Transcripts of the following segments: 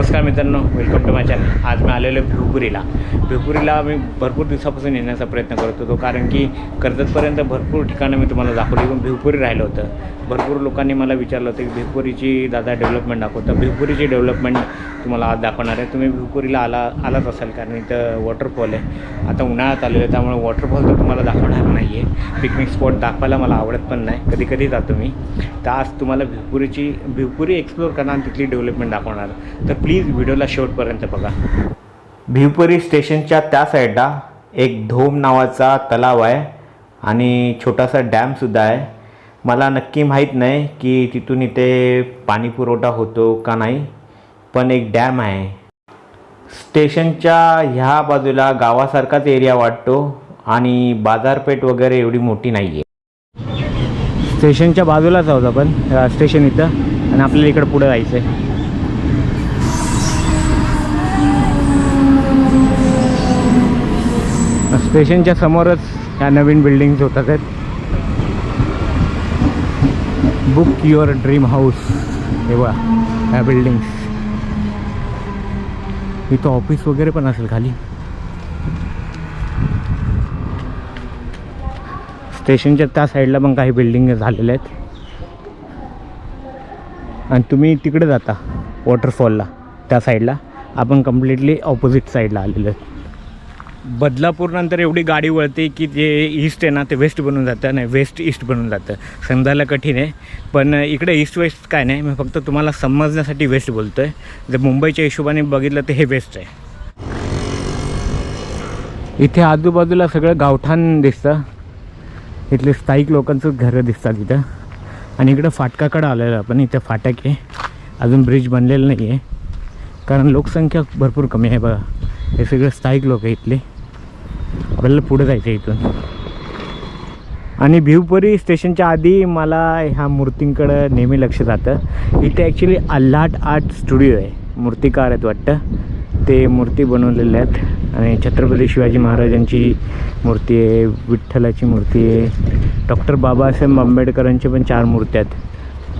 नमस्कार मित्रांनो welcome to my channel आज मी आलेलो आहे भिवपुरीला भिवपुरीला मी भरपूर दिवसापासून येण्याचा प्रयत्न करत होतो कारण की कर्जतपर्यंत भरपूर ठिकाणं मी तुम्हाला दाखवली. पण भिवपुरी राहिलं होतं. भरपूर लोकांनी मला विचारलं होतं की भिवपुरीची दादा डेव्हलपमेंट दाखवतं. भिवपुरीची डेव्हलपमेंट तुम्हाला आज दाखवणार आहे. तुम्ही भिवपुरीला आला आलाच असाल कारण इथं वॉटरफॉल आहे. आता उन्हाळ्यात आलेलं आहे त्यामुळे वॉटरफॉल तर तुम्हाला दाखवणार नाही आहे पिकनिक स्पॉट दाखवायला मला आवडत पण नाही. कधी कधी जातो मी. तर आज तुम्हाला भिवपुरीची भिवपुरी एक्सप्लोर करणार आणि तिथली डेव्हलपमेंट दाखवणार. तर प्लीज व्हिडिओला शेवटपर्यंत बघा. भिवपुरी स्टेशनच्या त्या साईडला एक धोम नावाचा तलाव आहे आणि छोटासा डॅमसुद्धा आहे. मला नक्की माहीत नाही की तिथून इथे पाणी पुरवठा होतो का नाही पण एक डॅम आहे. स्टेशनच्या ह्या बाजूला गावासारखाच एरिया वाटतो आणि बाजारपेठ वगैरे एवढी मोठी नाही आहे स्टेशनच्या बाजूलाच आहोत आपण स्टेशन इथं आणि आपल्याला इकडं पुढं जायचं आहे स्टेशनच्या समोरच ह्या नवीन बिल्डिंग्स होतात आहेत. बुक युअर ड्रीम हाऊस हे बघा ह्या बिल्डिंग्स इथं ऑफिस वगैरे पण असेल खाली. स्टेशनच्या त्या साईडला पण काही बिल्डिंग झालेल्या आहेत. आणि तुम्ही तिकडे जाता वॉटरफॉलला त्या साईडला आपण कम्प्लिटली ऑपोजिट साईडला आलेलो आहे बदलापूरनंतर एवढी गाडी वळते की जे ईस्ट आहे ना ते वेस्ट बनून जातं नाही वेस्ट ईस्ट बनून जातं. समजायला कठीण आहे. पण इकडे ईस्ट वेस्ट काय नाही मी फक्त तुम्हाला समजण्यासाठी वेस्ट बोलतो आहे जर मुंबईच्या हिशोबाने बघितलं तर हे वेस्ट आहे. इथे आजूबाजूला सगळं गावठाण दिसतं. इथले स्थायिक लोकांचंच घरं दिसतात इथं. आणि इकडं फाटकाकडं आलेलं आपण इथं फाटक आहे. अजून ब्रिज बनलेलं नाही आहे कारण लोकसंख्या भरपूर कमी आहे बघा. हे सगळे स्थायिक लोक आहे इथले. आपल्याला पुढे जायचं आहे इथून. आणि भिवपुरी स्टेशनच्या आधी मला ह्या मूर्तींकडं नेहमी लक्ष जातं. इथे ॲक्च्युली अल्लाट आर्ट स्टुडिओ आहे. मूर्तिकार आहेत वाटतं. ते मूर्ती बनवलेले आहेत. आणि छत्रपती शिवाजी महाराजांची मूर्ती आहे विठ्ठलाची मूर्ती आहे. डॉक्टर बाबासाहेब आंबेडकरांची पण चार मूर्त्या आहेत.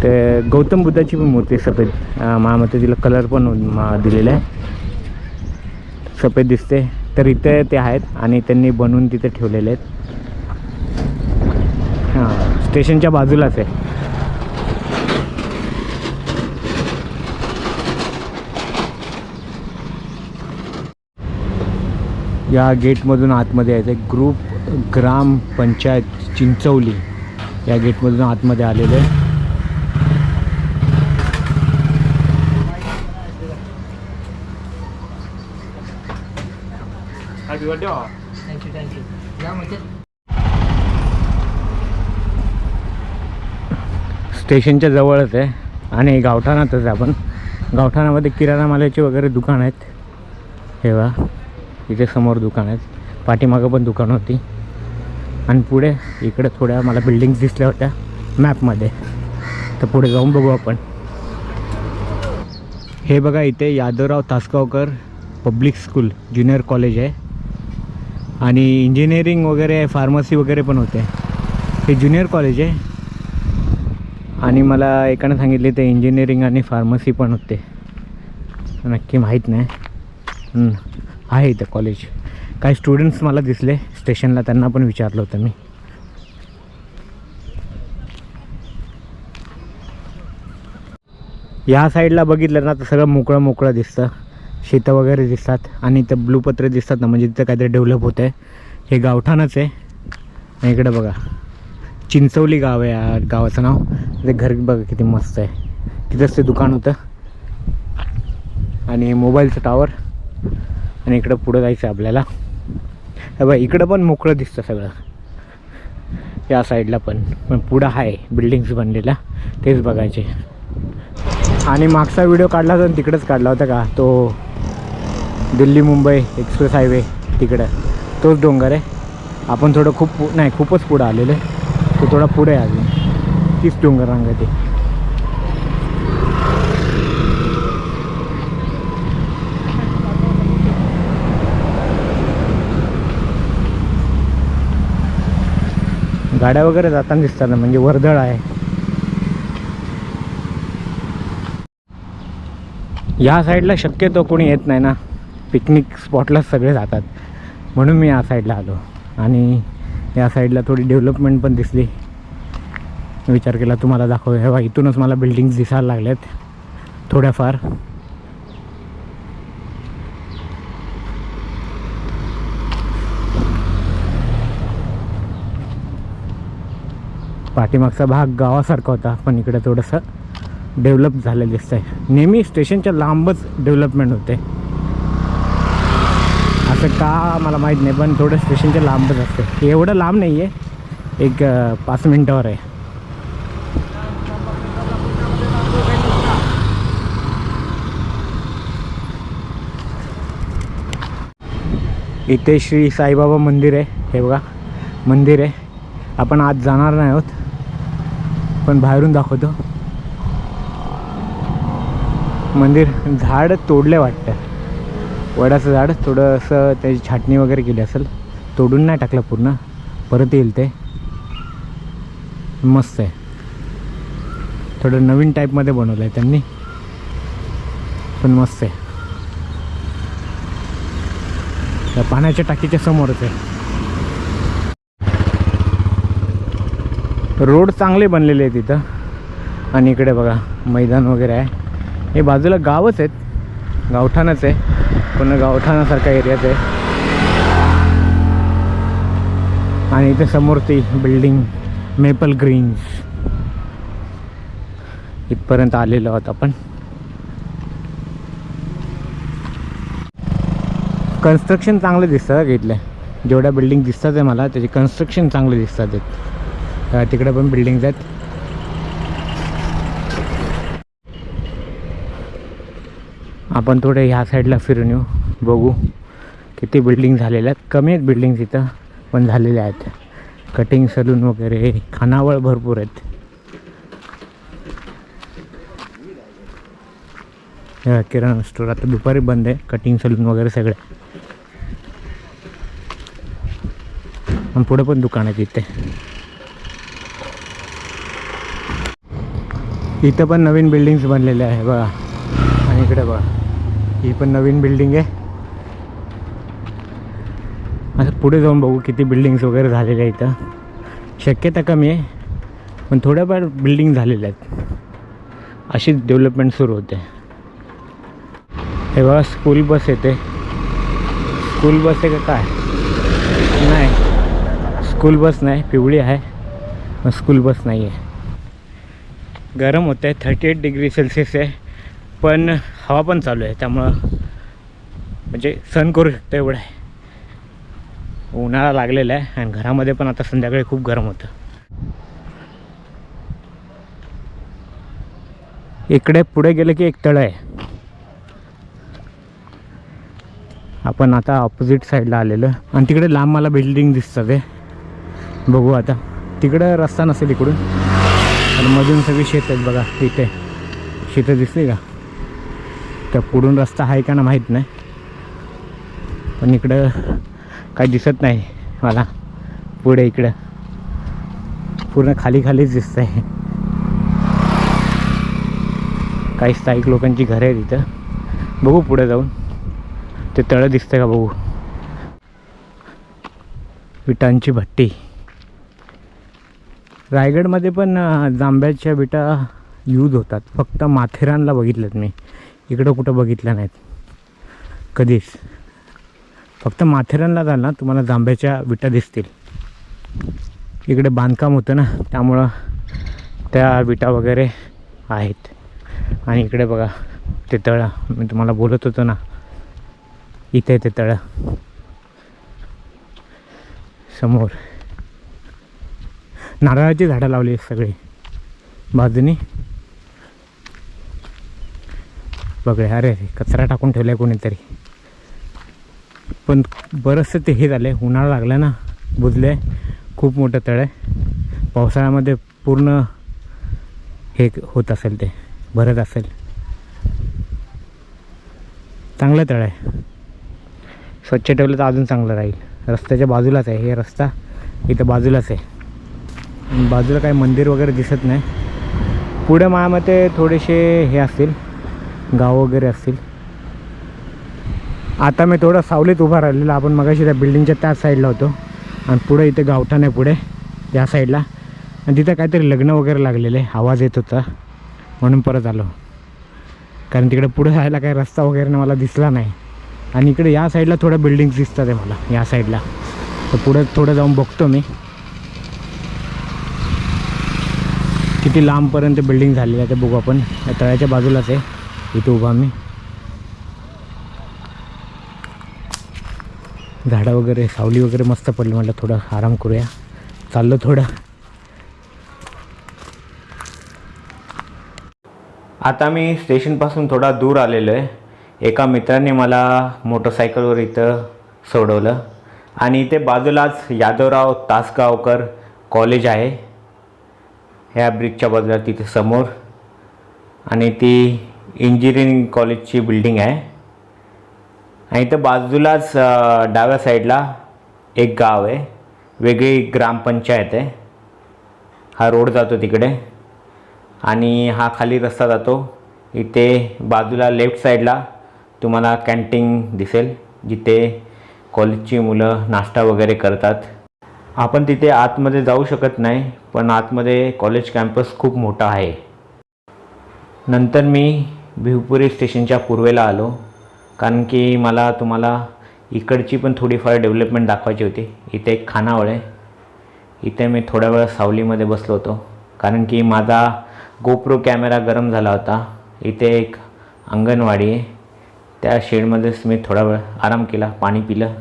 ते गौतम बुद्धाची पण मूर्ती आहे सफेद महामते तिला कलर पण मा- दिलेला आहे. सफेद दिसते तर इथे ते आहेत आणि त्यांनी बनवून तिथे ठेवलेले आहेत. हां स्टेशनच्या बाजूलाच आहे. या गेटमधून आतमध्ये यायचं आहे. ग्रुप ग्राम पंचायत चिंचवली या गेटमधून आतमध्ये आलेले आहे. थँक्यू थँक्यू या म्हणजे स्टेशनच्या जवळच आहे. आणि गावठाणातच आहे आपण. गावठाणामध्ये किराणा मालाची वगैरे दुकान आहेत. हे बघा. इथे समोर दुकान आहेत. पाठीमागं पण दुकान होती. आणि पुढे इकडे थोड्या मला बिल्डिंग्स दिसल्या होत्या. मॅपमध्ये तर पुढे जाऊन बघू आपण. हे बघा इथे Yadavrao Tasgaonkar public school junior college आहे. आणि इंजिनिअरिंग वगैरे आहे फार्मसी वगैरे पण होते. हे ज्युनियर कॉलेज आहे. आणि मला एकानं सांगितले ते इंजिनिअरिंग आणि फार्मसी पण होते. नक्की माहीत नाही. आहे इथं कॉलेज काही स्टुडंट्स मला दिसले स्टेशनला त्यांना पण विचारलं होतं मी. या साईडला बघितलं ना तर सगळं मोकळं मोकळं दिसतं. शेतं वगैरे दिसतात आणि इथं ब्लू पत्रे दिसतात ना म्हणजे तिथं काहीतरी डेव्हलप होतं आहे हे गावठाणच आहे. आणि इकडं बघा चिंचवली गाव आहे या गावाचं नाव. ते घर बघा किती मस्त आहे. तिथंच ते दुकान होतं. आणि मोबाईलचं टावर आणि इकडं पुढं जायचं आहे आपल्याला. हे बघा इकडं पण मोकळं दिसतं सगळं. या साईडला पण. पण पुढं आहे बिल्डिंग्स बनलेल्या. तेच बघायचे. आणि मागचा व्हिडिओ काढला होता तिकडंच काढला होता का? तो दिल्ली मुंबई एक्सप्रेस हायवे तिकडं. तोच डोंगर आहे. आपण थोडं खूप नाही खूपच पुढं आलेलं आहे. तो थोडा पुढे आहे अजून. तीच डोंगर रांग आहे गाड्या वगैरे जाताना दिसतात ना म्हणजे वर्दळ आहे. या साईडला शक्यतो कोणी येत नाही ना. पिकनिक स्पॉटला सगळे जातात. म्हणून मी या साईडला आलो. आणि या साईडला थोडी डेव्हलपमेंट पण दिसली. विचार केला तुम्हाला दाखव हे बघा इथूनच मला बिल्डिंग्स दिसायला लागल्यात थोड्याफार. पाठीमागचा भाग गावासारखा होता पण इकडे थोडंसं डेव्हलप झालेलं दिसतं आहे नेहमी स्टेशनच्या लांबच डेव्हलपमेंट होते. असं का मला माहीत नाही पण थोडं स्टेशनच्या लांबच असते. एवढं लांब नाही आहे एक पाच मिनटावर आहे. इथे श्री साईबाबा मंदिर आहे. हे बघा मंदिर आहे. आपण आज जाणार नाही आहोत पण बाहेरून दाखवतो. मंदिर झाड तोडले वाटतं. वडाचं झाड थोडंसं त्याची छाटणी वगैरे केली असेल. तोडून नाही टाकलं पूर्ण. परत येईल ते. मस्त आहे. थोडं नवीन टाईपमध्ये बनवलं आहे त्यांनी. पण मस्त आहे. त्या पाण्याच्या टाकीच्या समोरच आहे. रोड चांगले बनलेले आहेत तिथं आणि इकडे बघा मैदान वगैरे आहे. हे बाजूला गावच आहेत. गावठाणच आहे. पूर्ण गावठाणासारखा एरियाच आहे आणि इथे समोर ती बिल्डिंग मेपल ग्रीन्स. इथपर्यंत आलेलो आहोत आपण. कन्स्ट्रक्शन चांगलं दिसतं का इथल्या जेवढ्या बिल्डिंग दिसतात आहे मला त्याचे कन्स्ट्रक्शन चांगले दिसतात आहेत तिकडे पण बिल्डिंग्स आहेत. आपण थोडे ह्या साईडला फिरून येऊ बघू किती बिल्डिंग झालेल्या आहेत. कमी आहेत बिल्डिंग्स इथं पण झालेल्या आहेत. कटिंग सलून वगैरे खानावळ भरपूर आहेत. किराणा स्टोर आता दुपारी बंद आहे कटिंग सलून वगैरे सगळे. पण पुढे पण दुकान आहे इथे. इथं पण नवीन बिल्डिंग्स बनलेले आहे बघा. आणि इकडे बघा. ही पण नवीन बिल्डिंग आहे. असं पुढे जाऊन बघू किती बिल्डिंग्स वगैरे झालेल्या आहेत. इथं शक्यता कमी आहे पण थोड्याफार बिल्डिंग झालेल्या आहेत. अशीच डेव्हलपमेंट सुरू होते. हे बघा स्कूल बस येते. स्कूल बस आहे का काय? नाही. स्कूल बस नाही पिवळी आहे. पण स्कूल बस नाही आहे गरम होतं आहे थर्टी एट डिग्री सेल्सिअस आहे. पण हवा पण चालू आहे त्यामुळं म्हणजे सण करू शकतो एवढं आहे. उन्हाळा लागलेला आहे आणि घरामध्ये पण आता संध्याकाळी खूप गरम होतं. इकडे पुढे गेलं की एक तळ आहे. आपण आता ऑपोजिट साईडला आलेलो. आणि तिकडे लांब मला बिल्डिंग दिसतं आहे बघू आता. तिकडं रस्ता नसेल इकडून. आणि मधून सगळी शेत आहेत बघा इथे. शेतं दिसते का? त्या पुढून रस्ता आहे का ना माहीत नाही. पण इकडं काही दिसत नाही मला. पुढे इकडं. पूर्ण खाली खालीच दिसत आहे काही स्थायिक लोकांची घरं आहेत तिथं बघू पुढे जाऊन. ते तळं दिसतं का बघू. विटांची भट्टी. रायगडमध्ये पण जांभ्याच्या विटा यूज होतात. फक्त माथेरानला बघितल्यात मी. इकडं कुठं बघितल्या नाहीत. कधीच. फक्त माथेरानला जाल ना तुम्हाला जांभ्याच्या विटा दिसतील. इकडे बांधकाम होतं ना त्यामुळं त्या विटा वगैरे आहेत. आणि इकडे बघा ते तळं. मी तुम्हाला बोलत होतो ना इथे ते तळं. समोर. नारळाची झाडं लावली आहेत सगळी. बाजूनी बघे अरे अरे कचरा टाकून ठेवला आहे कोणीतरी. पण बरंचसं ते हे झालं आहे उन्हाळा लागला ना बुजले खूप मोठं तळ आहे. पावसाळ्यामध्ये पूर्ण हे होत असेल ते भरत असेल. चांगलं तळ आहे. स्वच्छ ठेवलं तर अजून चांगलं राहील. रस्त्याच्या बाजूलाच आहे हे रस्ता इथं बाजूलाच आहे. बाजूला काही मंदिर वगैरे दिसत नाही. पुढे माझ्या मते थोडेसे हे असतील. गाव वगैरे असतील. आता मी थोडं सावलीत उभा राहिलेला. आपण मगाशी त्या बिल्डिंगच्या त्याच साईडला होतो. आणि पुढे इथे गावठाण आहे पुढे या साईडला आणि तिथं काहीतरी लग्न वगैरे लागलेले. आवाज येत होता. म्हणून परत आलो. कारण तिकडे पुढे जायला काही रस्ता वगैरे मला दिसला नाही. आणि इकडे या साईडला थोड्या बिल्डिंग्स दिसतात आहे मला या साईडला तर पुढे थोडं जाऊन बघतो मी. किती लांबपर्यंत बिल्डिंग झालेली आहे ते बघू आपण. या तळ्याच्या बाजूलाच आहे. इथं उभा मी. झाडं वगैरे सावली वगैरे मस्त पडली म्हटलं थोडं आराम करूया. चाललो थोडं. आता मी स्टेशनपासून थोडा दूर आलेलो आहे. एका मित्राने मला मोटरसायकलवर इथं सोडवलं. आणि इथे बाजूलाच यादवराव तासगावकर कॉलेज आहे. ह्या ब्रिजच्या बाजूला तिथे समोर. आणि ती इंजिनिअरिंग कॉलेजची बिल्डिंग आहे. आणि इथं बाजूलाच डाव्या साईडला एक गाव आहे. वेगळी ग्रामपंचायत आहे. हा रोड जातो तिकडे. आणि हा खाली रस्ता जातो. इथे बाजूला लेफ्ट साईडला तुम्हाला कॅन्टीन दिसेल जिथे कॉलेजची मुलं नाश्ता वगैरे करतात. आपण तिथे आतमध्ये जाऊ शकत नाही पण आतमध्ये कॉलेज कॅम्पस खूप मोठा आहे. नंतर मी भिवपुरी स्टेशनच्या पूर्वेला आलो. कारण की मला तुम्हाला इकडची पण थोडीफार डेव्हलपमेंट दाखवायची होती. इथे एक खानावळ आहे. इथे मी थोड्या वेळ सावलीमध्ये बसलो होतो. कारण की माझा गोप्रो कॅमेरा गरम झाला होता. इथे एक अंगणवाडी आहे. त्या शेडमध्येच मी थोडा वेळ आराम केला पाणी पिलं.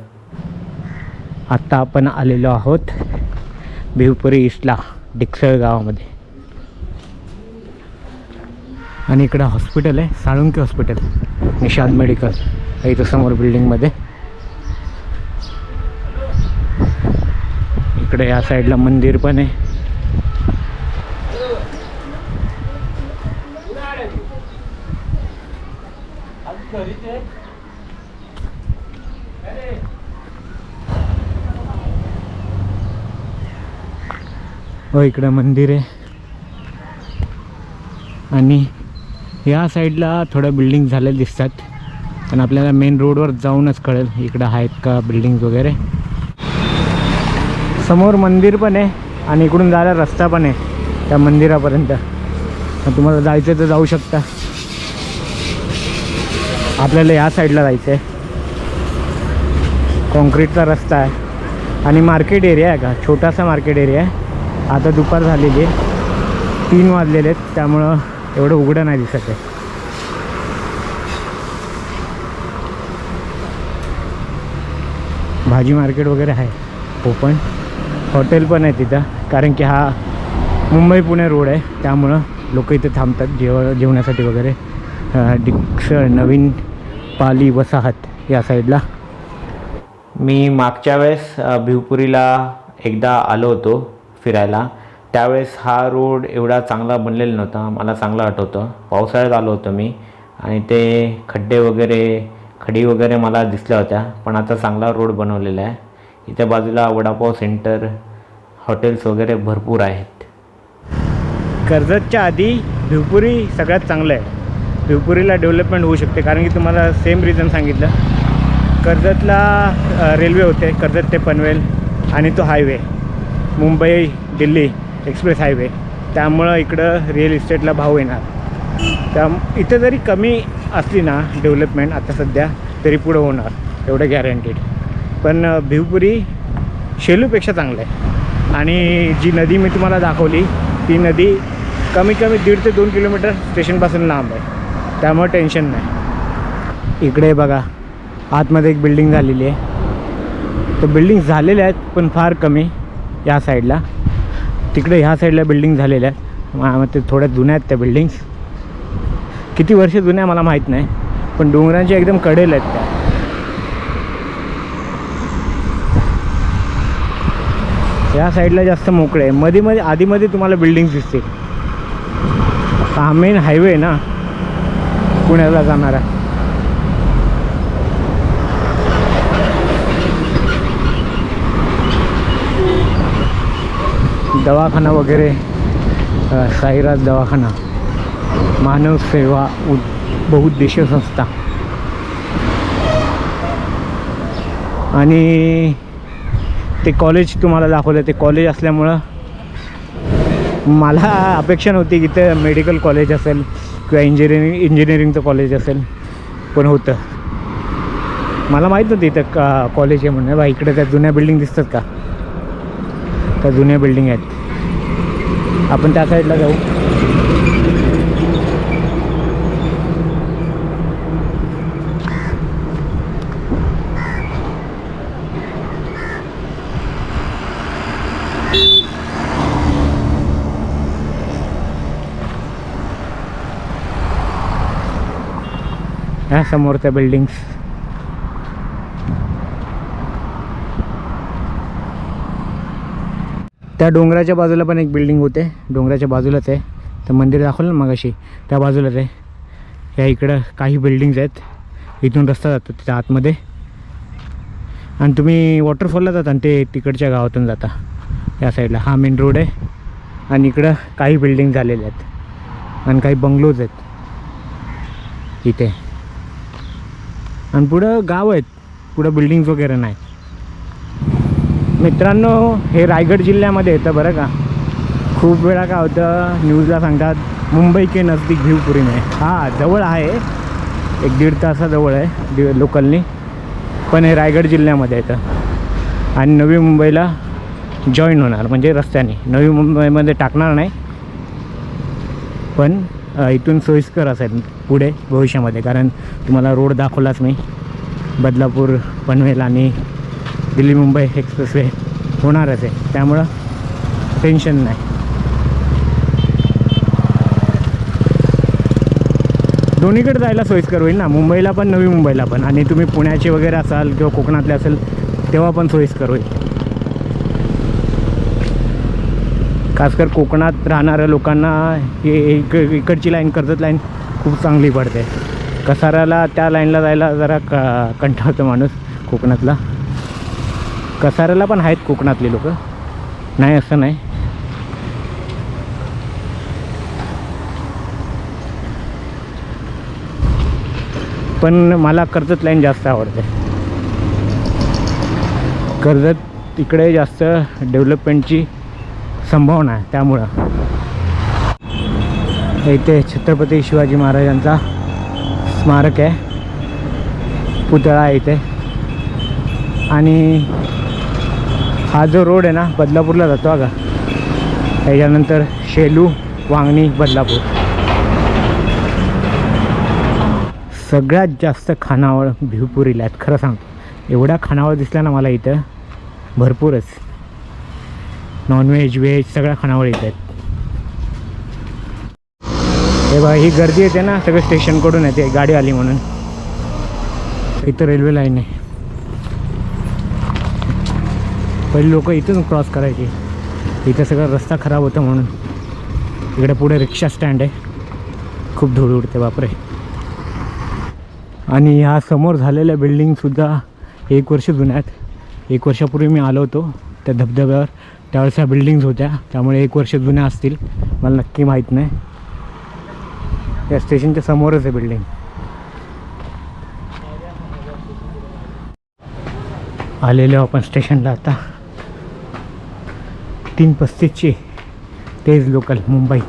आत्ता आपण आलेलो आहोत भिवपुरी ईस्टला डिक्सळ गावामध्ये. आणि इकडं हॉस्पिटल आहे साळुंकी हॉस्पिटल निषाद मेडिकल इथं समोर बिल्डिंगमध्ये इकडे या साईडला मंदिर पण आहे. हो इकडं मंदिर आहे. आणि या साईडला थोड्या बिल्डिंग झालेल्या दिसतात. पण आपल्याला मेन रोडवर जाऊनच कळेल इकडं आहेत का बिल्डिंग्स वगैरे. समोर मंदिर पण आहे आणि इकडून जायला रस्ता पण आहे त्या मंदिरापर्यंत. तुम्हाला जायचं तर जाऊ शकता. आपल्याला या साईडला जायचं आहे कॉन्क्रीटचा रस्ता आहे. आणि मार्केट एरिया आहे का? छोटासा मार्केट एरिया आहे. आता दुपार झालेली आहे. तीन वाजलेले आहेत. त्यामुळं एवढं उघडं नाही दिसत आहे. भाजी मार्केट वगैरे आहे ओपन. हॉटेल पण आहे तिथं कारण की हा मुंबई पुणे रोड आहे त्यामुळं लोक इथे थांबतात जेव जेवण्यासाठी वगैरे. डिक्स डिक्सळ नवीन पाली वसाहत या साईडला. मी मागच्या वेळेस भिवपुरीला एकदा आलो होतो फिरायला. त्यावेळेस हा रोड एवढा चांगला बनलेला नव्हता. मला चांगला आठवतं. पावसाळ्यात आलो होतो मी. आणि ते खड्डे वगैरे खडी वगैरे मला दिसल्या होत्या. पण आता चांगला रोड बनवलेला आहे. इथे बाजूला वडापाव सेंटर हॉटेल्स वगैरे भरपूर आहेत. कर्जतच्या आधी भिवपुरी सगळ्यात चांगलं आहे. भिवपुरीला डेव्हलपमेंट होऊ शकते. कारण की तुम्हाला सेम रिझन सांगितलं. कर्जतला रेल्वे होते. कर्जत ते पनवेल आणि तो highway Mumbai Delhi. Express highway. त्यामुळं इकडं रिअल इस्टेटला भाव येणार. त्या इथं जरी कमी असली ना डेव्हलपमेंट आता सध्या तरी पुढं होणार. एवढं गॅरंटीड पण भिवपुरी शेलूपेक्षा चांगलं आहे. आणि जी नदी मी तुम्हाला दाखवली ती नदी कमी कमी दीड ते दोन किलोमीटर स्टेशनपासून लांब आहे. त्यामुळं टेन्शन नाही. इकडे बघा आतमध्ये एक बिल्डिंग झालेली आहे. तर बिल्डिंग झालेल्या आहेत पण फार कमी या साईडला तिकडे ह्या साईडला बिल्डिंग झालेल्या आहेत. ते थोड्या जुन्या आहेत त्या बिल्डिंग्स किती वर्ष जुन्या मला माहीत नाही पण डोंगरांच्या एकदम कडेल आहेत त्या. या साईडला जास्त मोकळे आहे. मध्ये मध्ये आधीमध्ये तुम्हाला बिल्डिंग्स दिसतील. हा मेन हायवे आहे ना पुण्याला जाणारा. दवाखाना वगैरे साईराज दवाखाना मानव सेवा उद बहुउद्देशीय संस्था. आणि ते कॉलेज तुम्हाला दाखवलं ते कॉलेज असल्यामुळं मला अपेक्षा नव्हती की इथं मेडिकल कॉलेज असेल किंवा इंजिनिअरिंग इंजिनिअरिंगचं कॉलेज असेल पण होतं. मला माहीत नव्हतं इथं का कॉलेज आहे म्हणून. बा इकडे त्या जुन्या बिल्डिंग दिसतात का? त्या जुन्या बिल्डिंग आहेत. आपण त्या साईडला जाऊ. ह्या समोरच्या बिल्डिंग्स त्या डोंगराच्या बाजूला पण एक बिल्डिंग होते. डोंगराच्या बाजूलाच आहे. तर मंदिर दाखवलं ना मगाशी. त्या बाजूलाच आहे. ह्या इकडं काही बिल्डिंग्स आहेत. इथून रस्ता जातो तिच्या आतमध्ये. आणि तुम्ही वॉटरफॉलला जाता आणि ते तिकडच्या गावातून जाता. या साईडला हा मेन रोड आहे. आणि इकडं काही बिल्डिंग झालेल्या आहेत. आणि काही बंगलोज आहेत. इथे. आणि पुढं गाव आहेत. पुढं बिल्डिंग्स वगैरे नाही मित्रांनो हे रायगड जिल्ह्यामध्ये येतं बरं का. खूप वेळा काय होतं न्यूजला सांगतात मुंबई के नजदीक भिवपुरी में हां जवळ आहे. एक दीड तासाजवळ आहे दि लोकलनी पण हे रायगड जिल्ह्यामध्ये येतं. आणि नवी मुंबईला जॉईन होणार म्हणजे रस्त्याने. नवी मुंबईमध्ये टाकणार नाही. पण इथून सोयीस्कर असेल पुढे भविष्यामध्ये. कारण तुम्हाला रोड दाखवलाच मी. बदलापूर पनवेल आणि दिल्ली मुंबई एक्सप्रेसवे होणारच आहे. त्यामुळं टेन्शन नाही. दोन्हीकडे जायला सोयीस्कर होईल ना. मुंबईला पण नवी मुंबईला पण. आणि तुम्ही पुण्याचे वगैरे असाल किंवा कोकणातले असेल तेव्हा पण सोयीस्कर होईल. खासकर कोकणात राहणाऱ्या लोकांना हे इक इकडची लाईन कर्जत लाईन खूप चांगली पडते. कसाऱ्याला त्या लाईनला जायला जरा क कंटाळतो माणूस कोकणातला. कसाऱ्याला पण आहेत कोकणातली लोक. नाही असं नाही. पण मला कर्जत लाईन जास्त आवडते. कर्जत इकडे जास्त डेव्हलपमेंटची संभावना आहे त्यामुळं. इथे छत्रपती शिवाजी महाराजांचा स्मारक आहे. पुतळा आहे इथे. आणि हा जो रोड आहे ना बदलापूरला जातो का त्याच्यानंतर शेलू वांगणी बदलापूर. सगळ्यात जास्त खानावळ भिवपुरीला आहेत खरं सांगतो. एवढा खानावळ दिसला ना मला इथं भरपूरच. नॉनव्हेज व्हेज सगळ्या खानावळ इथं आहेत. हे बघा ही गर्दी येते ना सगळं स्टेशनकडून येते गाडी आली म्हणून. इथं रेल्वे लाईन आहे. पहिले लोक इथून क्रॉस करायचे. इथं सगळं रस्ता खराब होता म्हणून. इकडे पुढे रिक्षा स्टँड आहे. खूप धूळ उडते बापरे. आणि ह्या समोर झालेल्या बिल्डिंगसुद्धा एक वर्ष जुन्या आहेत. एक वर्षापूर्वी मी आलो होतो त्या धबधब्यावर. त्यावेळेस ह्या बिल्डिंग्स होत्या. त्यामुळे एक वर्ष जुन्या असतील. मला नक्की माहीत नाही. या स्टेशनच्या समोरच आहे बिल्डिंग आलेलो आपण स्टेशनला आता. तीन पस्तीसची तेज लोकल मुंबई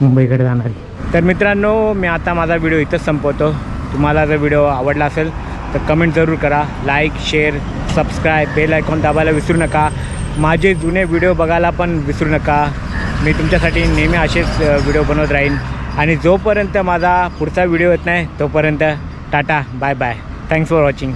मुंबईकडे जाणारी. तर मित्रांनो मी आता माझा व्हिडिओ इथंच संपवतो. तुम्हाला जर व्हिडिओ आवडला असेल तर कमेंट जरूर करा. Like share subscribe bell icon दाबायला विसरू नका. माझे जुने व्हिडिओ बघायला पण विसरू नका. मी तुमच्यासाठी नेहमी असेच व्हिडिओ बनवत राहीन. आणि जोपर्यंत माझा पुढचा व्हिडिओ येत नाही तोपर्यंत tata bye bye thanks for watching